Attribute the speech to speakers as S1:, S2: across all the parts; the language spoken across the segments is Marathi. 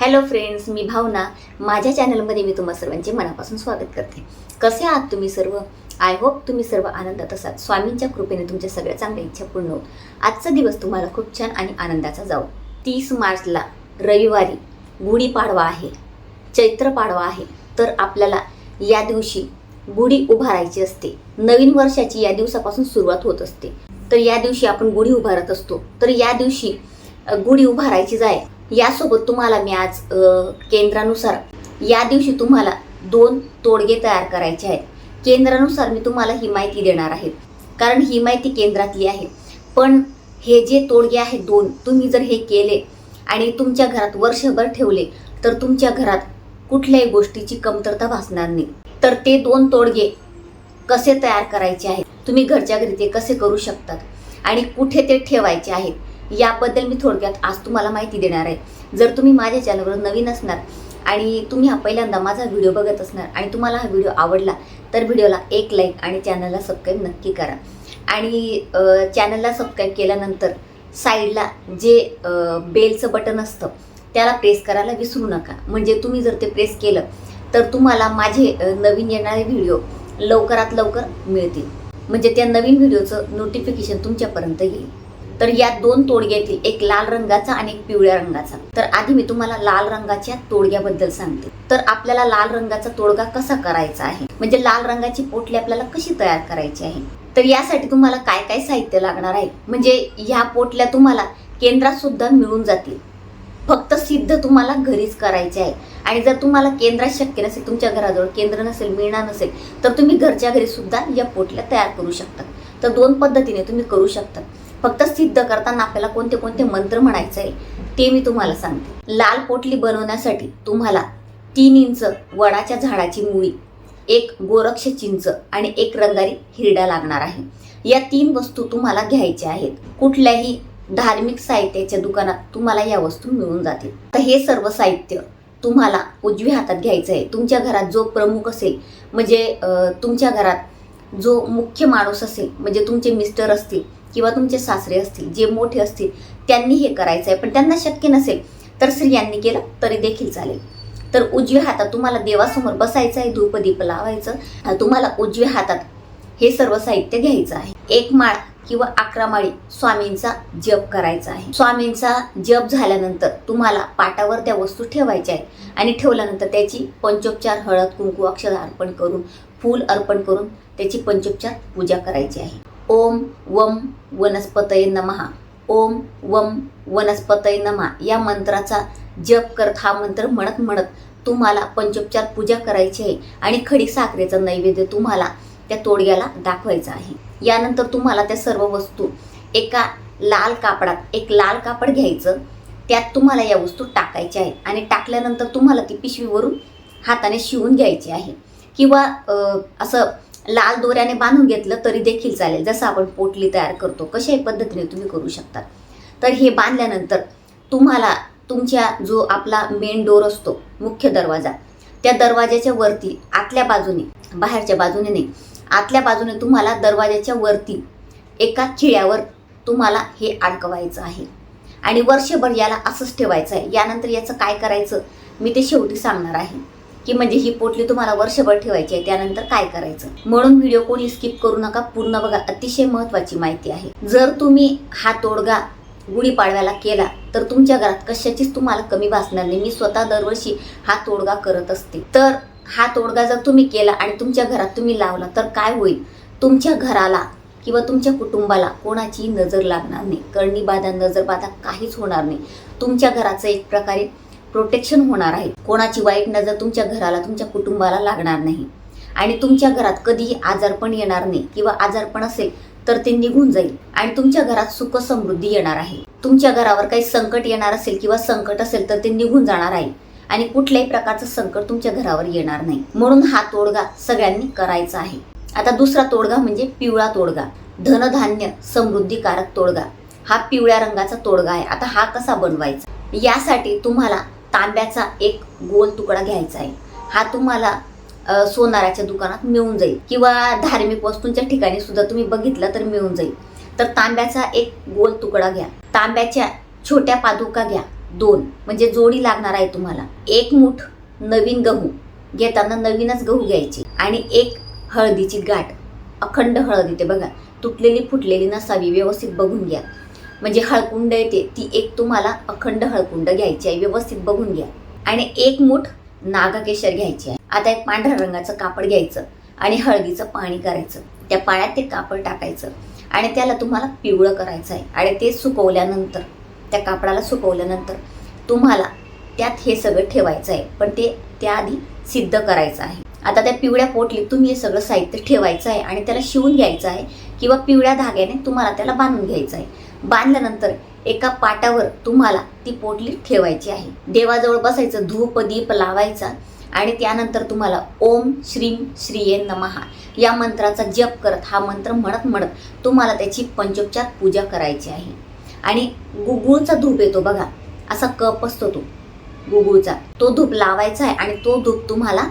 S1: हॅलो फ्रेंड्स मी भावना. माझ्या चॅनलमध्ये मी तुम्हा सर्वांचे मनापासून स्वागत करते. कसे आहात तुम्ही सर्व? आय होप तुम्ही सर्व आनंदात असाल. स्वामींच्या कृपेने तुमच्या सगळ्या चांगल्या इच्छा पूर्ण होत. आजचा दिवस तुम्हाला खूप छान आणि आनंदाचा जाऊ तीस मार्चला रविवारी गुढीपाडवा आहे. चैत्र पाडवा आहे. तर आपल्याला या दिवशी गुढी उभारायची असते. नवीन वर्षाची या दिवसापासून सुरुवात होत असते. तर या दिवशी आपण गुढी उभारत असतो. तर या दिवशी गुढी उभारायची जाय. यासोबत तुम्हाला मी आज केंद्रानुसार या दिवशी तुम्हाला दोन तोडगे तयार करायचे आहेत. केंद्रानुसार मी तुम्हाला ही माहिती देणार आहे. कारण ही माहिती केंद्रातली आहे. पण हे जे तोडगे आहेत दोन तुम्ही जर हे केले आणि तुमच्या घरात वर्षभर ठेवले तर तुमच्या घरात कुठल्याही गोष्टीची कमतरता भासणार नाही. तर ते दोन तोडगे कसे तयार करायचे आहेत तुम्ही घरच्या घरी ते कसे करू शकतात आणि कुठे ते ठेवायचे आहेत याबद्दल मी थोडक्यात आज तुम्हाला माहिती देणार आहे. जर तुम्ही माझ्या चॅनलवर नवीन असणार आणि तुम्ही हा पहिल्यांदा माझा व्हिडिओ बघत असणार आणि तुम्हाला हा व्हिडिओ आवडला तर व्हिडिओला एक लाईक आणि चॅनलला सबस्क्राईब नक्की करा. आणि चॅनलला सबस्क्राईब केल्यानंतर साईडला जे बेलचं बटन असतं त्याला प्रेस करायला विसरू नका. म्हणजे तुम्ही जर ते प्रेस केलं तर तुम्हाला माझे नवीन येणारे व्हिडिओ लवकरात लवकर मिळतील. म्हणजे त्या नवीन व्हिडिओचं नोटिफिकेशन तुमच्यापर्यंत येईल. तर या दोन तोडग्यातील एक लाल रंगाचा आणि एक पिवळ्या रंगाचा. तर आधी मी तुम्हाला लाल रंगाच्या तोडग्याबद्दल सांगते. तर आपल्याला लाल रंगाचा तोडगा कसा करायचा आहे? म्हणजे लाल रंगाची पोटली आपल्याला कशी तयार करायची आहे? तर यासाठी तुम्हाला काय काय साहित्य लागणार आहे? म्हणजे ह्या पोटल्या तुम्हाला केंद्रात सुद्धा मिळून जातील. फक्त सिद्ध तुम्हाला घरीच करायचे आहे. आणि जर तुम्हाला केंद्रात शक्य नसेल तुमच्या घराजवळ केंद्र नसेल मिळणार नसेल तर तुम्ही घरच्या घरी सुद्धा या पोटल्या तयार करू शकता. तर दोन पद्धतीने तुम्ही करू शकता. फक्त सिद्ध करताना आपल्याला कोणते कोणते मंत्र म्हणायचे आहे ते मी तुम्हाला सांगते. लाल पोटली बनवण्यासाठी तुम्हाला तीन इंच वडाच्या झाडाची मुळी एक गोरक्ष चिंच आणि एक रंगारी हिरडा लागणार आहे. या तीन वस्तू तुम्हाला घ्यायच्या आहेत. कुठल्याही धार्मिक साहित्याच्या दुकानात तुम्हाला या वस्तू मिळून जातील. तर हे सर्व साहित्य तुम्हाला उजव्या हातात घ्यायचं आहे. तुमच्या घरात जो प्रमुख असेल म्हणजे तुमच्या घरात जो मुख्य माणूस असेल म्हणजे तुमचे मिस्टर असतील किंवा तुमचे सासरे असतील जे मोठे असतील त्यांनी हे करायचं आहे पण त्यांना शक्य नसेल तर स्त्रियांनी केलं तरी देखील चालेल. तर उजव्या हातात तुम्हाला देवासमोर बसायचं आहे धूपदीप लावायचं. तुम्हाला उजव्या हातात हे सर्व साहित्य घ्यायचं आहे. एक माळ किंवा अकरा माळी स्वामींचा जप करायचा आहे. स्वामींचा जप झाल्यानंतर तुम्हाला पाटावर त्या वस्तू ठेवायच्या आहेत. आणि ठेवल्यानंतर त्याची पंचोपचार हळद कुंकू अक्षर अर्पण करून फूल अर्पण करून त्याची पंचोपचार पूजा करायची आहे. ओम वम वनस्पतय नमहा ओम वम वनस्पतय नमा. या मंत्राचा जप करत हा मंत्र म्हणत म्हणत तुम्हाला पंचोपचार पूजा करायची आहे आणि खडी साखरेचा नैवेद्य तुम्हाला त्या तोडग्याला दाखवायचा आहे. यानंतर तुम्हाला त्या सर्व वस्तू एका लाल कापडात एक लाल कापड घ्यायचं. त्यात तुम्हाला या वस्तू टाकायच्या आहेत आणि टाकल्यानंतर तुम्हाला ती पिशवीवरून हाताने शिवून घ्यायची आहे. किंवा असं लाल दोऱ्याने बांधून घेतलं तरी देखील चालेल. जसं आपण पोटली तयार करतो कशाही पद्धतीने तुम्ही करू शकता. तर हे बांधल्यानंतर तुम्हाला तुमच्या जो आपला मेन डोर असतो मुख्य दरवाजा त्या दरवाजाच्या वरती आतल्या बाजूने बाहेरच्या बाजूने नाही आतल्या बाजूने तुम्हाला दरवाजाच्या वरती एका खिळ्यावर तुम्हाला हे अडकवायचं आहे. आणि वर्षभर याला असंच ठेवायचं आहे. यानंतर याचं काय करायचं? मी ते शेवटी सांगणार आहे. की म्हणजे ही पोटली तुम्हाला वर्षभर ठेवायची आहे त्यानंतर काय करायचं? म्हणून व्हिडिओ कोणी स्किप करू नका. पूर्ण बघा. अतिशय महत्वाची माहिती आहे. जर तुम्ही हा तोडगा गुढीपाडव्याला केला तर तुमच्या घरात कशाचीच तुम्हाला कमी भासणार नाही. मी स्वतः दरवर्षी हा तोडगा करत असते. तर हा तोडगा जर तुम्ही केला आणि तुमच्या घरात तुम्ही लावला तर काय होईल? तुमच्या घराला किंवा तुमच्या कुटुंबाला कोणाची नजर लागणार नाही. करणी बाधा नजर बाधा काहीच होणार नाही. तुमच्या घराचं एक प्रकारे प्रोटेक्शन होणार आहे. कोणाची वाईट नजर तुमच्या घराला तुमच्या कुटुंबाला लागणार नाही. आणि तुमच्या घरात कधीही आजारपण येणार नाही. किंवा आजारपण असेल तर ते निघून जाईल. आणि तुमच्या घरात सुख समृद्धी येणार आहे. तुमच्या घरावर काही संकट येणार असेल किंवा संकट असेल तर ते निघून जाणार आहे. आणि कुठल्याही प्रकारचं संकट तुमच्या घरावर येणार नाही. म्हणून हा तोडगा सगळ्यांनी करायचा आहे. आता दुसरा तोडगा म्हणजे पिवळा तोडगा. धनधान्य समृद्धीकारक तोडगा. हा पिवळ्या रंगाचा तोडगा आहे. आता हा कसा बनवायचा? यासाठी तुम्हाला तांब्याचा एक गोल तुकडा घ्यायचा आहे. हा तुम्हाला सोनाराच्या दुकानात मिळून जाईल. किंवा धार्मिक वस्तूंच्या ठिकाणी सुद्धा तुम्ही बघितलं तर मिळून जाईल. तर तांब्याचा एक गोल तुकडा घ्या. तांब्याच्या छोट्या पादुका घ्या. दोन. म्हणजे जोडी लागणार आहे तुम्हाला. एक मूठ नवीन गहू घेताना नवीनच गहू घ्यायचे. आणि एक हळदीची गाठ. अखंड हळद येते बघा. तुटलेली फुटलेली नसावी. व्यवस्थित बघून घ्या. म्हणजे हळकुंड येते. ती एक तुम्हाला अखंड हळकुंड घ्यायची आहे. व्यवस्थित बघून घ्या. आणि एक मूठ नागकेशर घ्यायची आहे. आता एक पांढऱ्या रंगाचं कापड घ्यायचं आणि हळदीचं पाणी करायचं. त्या पाण्यात ते कापड टाकायचं आणि त्याला तुम्हाला पिवळं करायचं आहे. आणि ते सुकवल्यानंतर त्या कापडाला सुकवल्यानंतर तुम्हाला त्यात हे सगळं ठेवायचं आहे. पण ते त्याआधी सिद्ध करायचं आहे. आता त्या पिवळ्या पोटलीत तुम्ही हे सगळं साहित्य ठेवायचं आहे आणि त्याला शिवून घ्यायचं आहे किंवा पिवळ्या धाग्याने तुम्हाला त्याला बांधून घ्यायचं आहे. बांधल्यानंतर एका पाटावर तुम्हाला ती पोटली ठेवायची आहे. देवाजवळ बसायचं धूप दीप लावायचा आणि त्यानंतर तुम्हाला ओम श्रीम श्रीये नमहा या मंत्राचा जप करत हा मंत्र म्हणत म्हणत तुम्हाला त्याची पंचोपचार पूजा करायची आहे. आणि गुगुळचा धूप येतो बघा असा कप असतो तो गुगुळचा. तो धूप लावायचा आहे आणि तो धूप तुम्हाला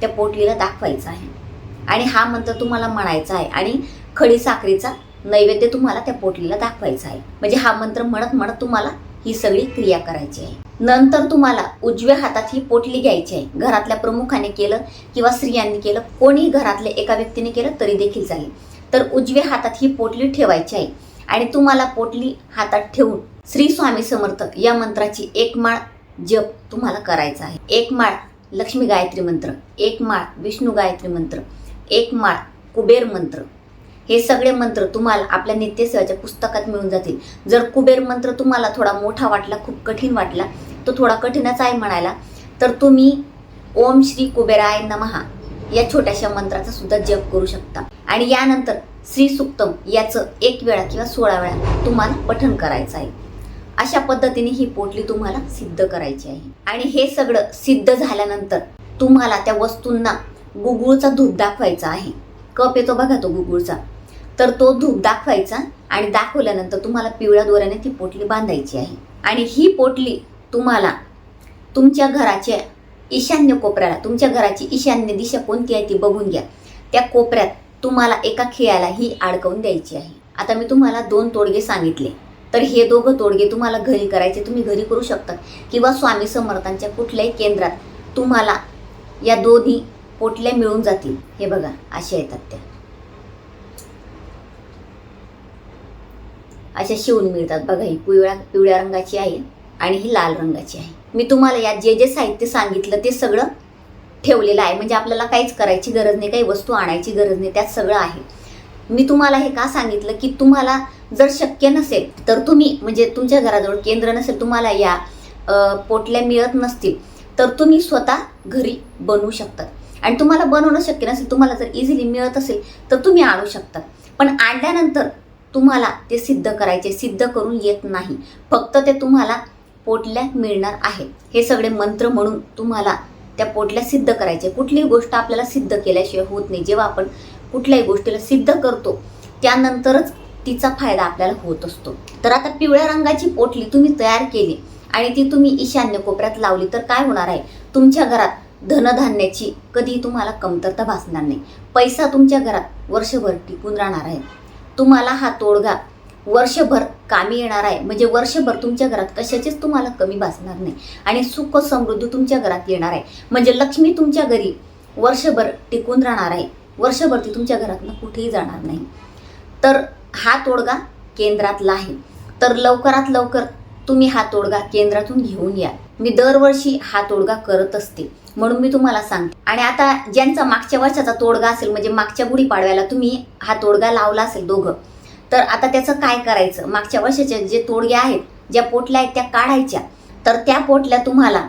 S1: त्या पोटलीला दाखवायचा आहे. आणि हा मंत्र तुम्हाला म्हणायचा आहे. आणि खडी साखरेचा नैवेद्य तुम्हाला त्या पोटलीला दाखवायचा आहे. म्हणजे हा मंत्र म्हणत म्हणत तुम्हाला ही सगळी क्रिया करायची आहे. नंतर तुम्हाला उजव्या हातात ही पोटली घ्यायची आहे. घरातल्या प्रमुखाने केलं किंवा स्त्रियांनी केलं कोणी घरातल्या एका व्यक्तीने केलं तरी देखील चालेल. तर उजव्या हातात ही पोटली ठेवायची आहे. आणि तुम्हाला पोटली हातात ठेवून श्री स्वामी समर्थ या मंत्राची एक माळ जप तुम्हाला करायचा आहे. एक माळ लक्ष्मी गायत्री मंत्र एक माळ विष्णू गायत्री मंत्र एक माळ कुबेर मंत्र हे सगळे मंत्र तुम्हाला आपल्या नित्यसेवाच्या पुस्तकात मिळून जातील. जर कुबेर मंत्र तुम्हाला थोडा मोठा वाटला खूप कठीण वाटला तो थोडा कठीणच आहे म्हणायला तर तुम्ही ओम श्री कुबेराय नमहा या छोट्याशा मंत्राचा सुद्धा जप करू शकता. आणि यानंतर श्री सुक्तम याचं एक वेळा किंवा सोळा वेळा तुम्हाला पठण करायचं आहे. अशा पद्धतीने ही पोटली तुम्हाला सिद्ध करायची आहे. आणि हे सगळं सिद्ध झाल्यानंतर तुम्हाला त्या वस्तूंना गुगुळचा धूप दाखवायचा आहे. कप येतो बघा तो गुगुळचा. तर तो धूप दाखवायचा आणि दाखवल्यानंतर तुम्हाला पिवळ्या दोऱ्याने ती पोटली बांधायची आहे. आणि ही पोटली तुम्हाला तुमच्या घराच्या ईशान्य कोपऱ्याला तुमच्या घराची ईशान्य दिशा कोणती आहे ती बघून घ्या. त्या कोपऱ्यात तुम्हाला एका खिळ्याला ही अडकवून द्यायची आहे. आता मी तुम्हाला दोन तोडगे सांगितले. तर हे दोघं तोडगे तुम्हाला घरी करायचे तुम्ही घरी करू शकता. किंवा स्वामी समर्थांच्या कुठल्याही केंद्रात तुम्हाला या दोन्ही पोटल्या मिळून जातील. हे बघा अशा येतात त्या. अशा शिवून मिळतात. बघा ही पिवळ्या पिवळ्या रंगाची आहे आणि ही लाल रंगाची आहे. मी तुम्हाला यात जे जे साहित्य सांगितलं ते सगळं ठेवलेलं आहे. म्हणजे आपल्याला काहीच करायची गरज नाही काही वस्तू आणायची गरज नाही. त्यात सगळं आहे. मी तुम्हाला हे का सांगितलं? की तुम्हाला जर शक्य नसेल तर तुम्ही म्हणजे तुमच्या घराजवळ केंद्र नसेल तुम्हाला या पोटल्या मिळत नसतील तर तुम्ही स्वतः घरी बनवू शकतात. आणि तुम्हाला बनवणं शक्य नसेल तुम्हाला जर इझिली मिळत असेल तर तुम्ही आणू शकता पण आणल्यानंतर तुम्हाला ते सिद्ध करायचे सिद्ध करून येत नाही. फक्त ते तुम्हाला पोटल्या मिळणार आहे. हे सगळे मंत्र म्हणून तुम्हाला त्या पोटल्या सिद्ध करायचे. कुठलीही गोष्ट आपल्याला सिद्ध केल्याशिवाय होत नाही. जेव्हा आपण कुठल्याही गोष्टीला सिद्ध करतो त्यानंतरच तिचा फायदा आपल्याला होत असतो. तर आता पिवळ्या रंगाची पोटली तुम्ही तयार केली आणि ती तुम्ही ईशान्य कोपऱ्यात लावली तर काय होणार आहे? तुमच्या घरात धनधान्याची कधीही तुम्हाला कमतरता भासणार नाही. पैसा तुमच्या घरात वर्षभर टिकून राहणार आहे. तुम्हाला हा तोडगा वर्षभर कामी येणार आहे. म्हणजे वर्षभर तुमच्या घरात कशाचीच तुम्हाला कमी भासणार नाही. आणि सुख समृद्धी तुमच्या घरात येणार आहे. म्हणजे लक्ष्मी तुमच्या घरी वर्षभर टिकून राहणार आहे. वर्षभर ती तुमच्या घरातनं कुठेही जाणार नाही. तर हा तोडगा केंद्रातला आहे. तर लवकरात लवकर तुम्ही हा तोडगा केंद्रातून घेऊन या. मी दरवर्षी हा तोडगा करत असते. म्हणून मी तुम्हाला सांगते. आणि आता ज्यांचा मागच्या वर्षाचा तोडगा असेल म्हणजे मागच्या गुढीपाडव्याला तुम्ही हा तोडगा लावला असेल दोघं तर आता त्याचं काय करायचं? मागच्या वर्षाचे जे तोडगे आहेत ज्या पोटल्या आहेत त्या काढायच्या. तर त्या पोटल्या तुम्हाला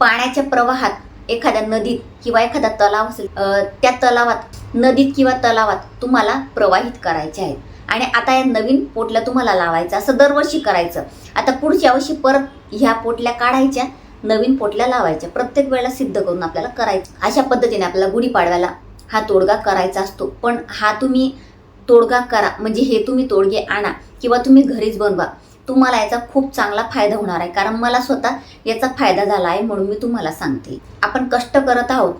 S1: पाण्याच्या प्रवाहात एखाद्या नदीत किंवा एखादा तलाव असेल त्या तलावात नदीत किंवा तलावात तुम्हाला प्रवाहित करायचे आहेत. आणि आता या नवीन पोटल्या तुम्हाला लावायचं असं दरवर्षी करायचं. आता पुढच्या वर्षी परत ह्या पोटल्या काढायच्या नवीन पोटल्या लावायच्या प्रत्येक वेळेला सिद्ध करून आपल्याला करायचं. अशा पद्धतीने आपल्याला गुढीपाडव्याला हा तोडगा करायचा असतो. पण हा तुम्ही तोडगा करा म्हणजे हे तुम्ही तोडगे आणा किंवा तुम्ही घरीच बनवा तुम्हाला याचा खूप चांगला फायदा होणार आहे. कारण मला स्वतः याचा फायदा झाला आहे म्हणून मी तुम्हाला सांगते. आपण कष्ट करत आहोत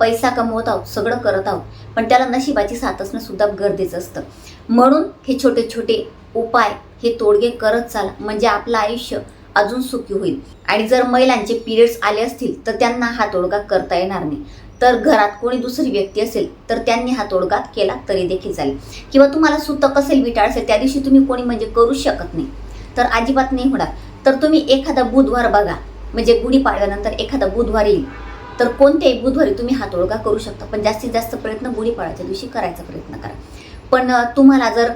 S1: पैसा कमवत आहोत सगळं करत आहोत पण त्याला नशिबाची साथ असणं सुद्धा गरजेचं असतं. म्हणून हे छोटे छोटे उपाय हे तोडगे करत चाला. म्हणजे आपलं आयुष्य अजून सुखी होईल. आणि जर महिलांचे पिरियड्स आले असतील तर त्यांना हा तोडगा करता येणार नाही. तर घरात कोणी दुसरी व्यक्ती असेल तर त्यांनी हा तोडगा केला तरी देखील चालेल. किंवा तुम्हाला सुतक असेल विटाळ असेल त्या दिवशी तुम्ही कोणी म्हणजे करू शकत नाही. तर अजिबात नाही होणार. तर तुम्ही एखादा बुधवार बघा. म्हणजे गुढीपाडव्यानंतर एखादा बुधवार येईल. तर कोणत्याही बुधवारी तुम्ही हा तोडगा करू शकता. पण जास्तीत जास्त प्रयत्न गुढीपाडव्याच्या दिवशी करायचा प्रयत्न करा. पण तुम्हाला जर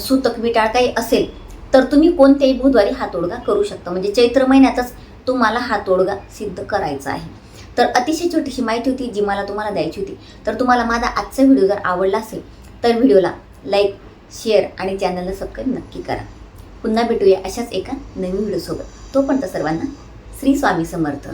S1: सुतक विटाळ काही असेल तर तुम्ही कोणत्याही बुधवारी हा तोडगा करू शकता. म्हणजे चैत्र महिन्यातच तुम्हाला हा तोडगा सिद्ध करायचा आहे. तर अतिशय छोटीशी माहिती होती जी मला तुम्हाला द्यायची होती. तर तुम्हाला माझा आजचा व्हिडिओ जर आवडला असेल तर व्हिडिओला लाईक शेअर आणि चॅनलला सबस्क्राईब नक्की करा. पुन्हा भेटूया अशाच एका नवीन व्हिडिओसोबत. तोपर्यंत सर्वांना श्री स्वामी समर्थ.